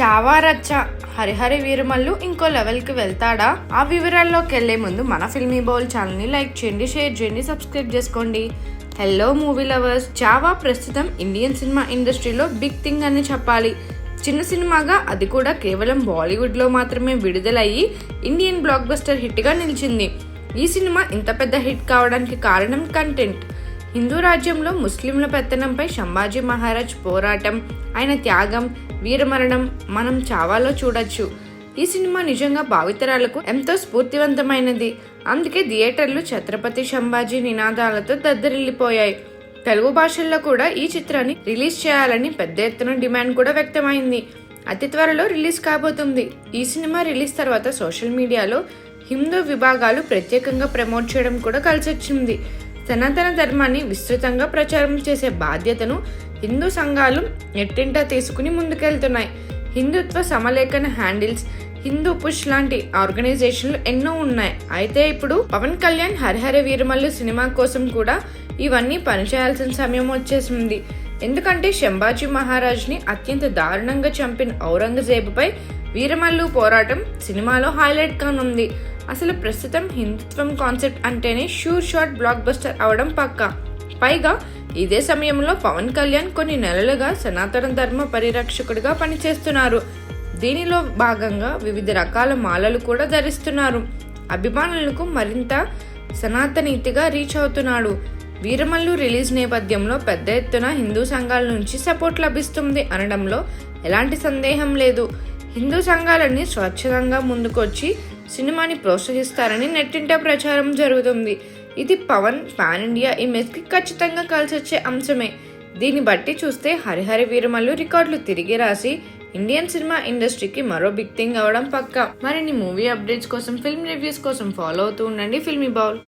చావారచ్చ. హరిహరి వీరమల్లు ఇంకో లెవెల్కి వెళ్తాడా? ఆ వివరాల్లోకి వెళ్ళే ముందు మన ఫిల్మీ బౌల్ ఛానల్ని లైక్ చేయండి షేర్ చేయండి సబ్స్క్రైబ్ చేసుకోండి. హలో మూవీ లవర్స్ చావా ప్రస్తుతం ఇండియన్ సినిమా ఇండస్ట్రీలో బిగ్ థింగ్ అని చెప్పాలి. చిన్న సినిమాగా అది కూడా కేవలం బాలీవుడ్లో మాత్రమే విడుదలయ్యి ఇండియన్ బ్లాక్ బస్టర్ హిట్గా నిలిచింది. ఈ సినిమా ఇంత పెద్ద హిట్ కావడానికి కారణం కంటెంట్. హిందూ రాజ్యంలో ముస్లింల పెత్తనంపై సంభాజీ మహారాజ్ పోరాటం ఆయన త్యాగం వీరమరణం మనం చావాలో చూడొచ్చు. ఈ సినిమా నిజంగా భావితరాలకు ఎంతో స్ఫూర్తివంతమైనది. అందుకే థియేటర్లు ఛత్రపతి సంభాజీ నినాదాలతో దద్దరిల్లిపోయాయి. తెలుగు భాషల్లో కూడా ఈ చిత్రాన్ని రిలీజ్ చేయాలని పెద్ద ఎత్తున డిమాండ్ కూడా వ్యక్తమైంది. అతి త్వరలో రిలీజ్ కాబోతుంది. ఈ సినిమా రిలీజ్ తర్వాత సోషల్ మీడియాలో హిందూ విభాగాలు ప్రత్యేకంగా ప్రమోట్ చేయడం కూడా కలిసొచ్చింది. సనాతన ధర్మాన్ని విస్తృతంగా ప్రచారం చేసే బాధ్యతను హిందూ సంఘాలు నెట్టింట తీసుకుని ముందుకెళ్తున్నాయి. హిందుత్వ సమలేఖన హ్యాండిల్స్ హిందూ పుష్ లాంటి ఆర్గనైజేషన్లు ఎన్నో ఉన్నాయి. అయితే ఇప్పుడు పవన్ కళ్యాణ్ హరిహర వీరమల్లు సినిమా కోసం కూడా ఇవన్నీ పనిచేయాల్సిన సమయం వచ్చేసింది. ఎందుకంటే శంభాజీ మహారాజ్ని అత్యంత దారుణంగా చంపిన ఔరంగజేబుపై వీరమల్లు పోరాటం సినిమాలో హైలైట్ కానుంది. అసలు ప్రస్తుతం హిందుత్వం కాన్సెప్ట్ అంటేనే షూర్ షాట్ బ్లాక్ బస్టర్ అవడం పక్కా. పైగా ఇదే సమయంలో పవన్ కళ్యాణ్ కొన్ని నెలలుగా సనాతన ధర్మ పరిరక్షకుడిగా పనిచేస్తున్నారు. దీనిలో భాగంగా వివిధ రకాల మాలలు కూడా ధరిస్తున్నారు. అభిమానులకు మరింత సనాతనీతిగా రీచ్ అవుతున్నాడు. వీరమల్లు రిలీజ్ నేపథ్యంలో పెద్ద ఎత్తున హిందూ సంఘాల నుంచి సపోర్ట్ లభిస్తుంది అనడంలో ఎలాంటి సందేహం లేదు. హిందూ సంఘాలన్నీ స్వచ్ఛందంగా ముందుకొచ్చి సినిమాని ప్రోత్సహిస్తారని నెట్టింట ప్రచారం జరుగుతుంది. ఇది పవన్ పాన్ ఇండియా ఇమేజ్కి ఖచ్చితంగా కలిసొచ్చే అంశమే. దీన్ని బట్టి చూస్తే హరిహరి వీరమల్లు రికార్డులు తిరిగి రాసి ఇండియన్ సినిమా ఇండస్ట్రీకి మరో బిగ్ థింగ్ అవడం పక్కా. మరిన్ని మూవీ అప్డేట్స్ కోసం ఫిల్మ్ రివ్యూస్ కోసం ఫాలో అవుతూ ఉండండి ఫిల్మీ బౌల్.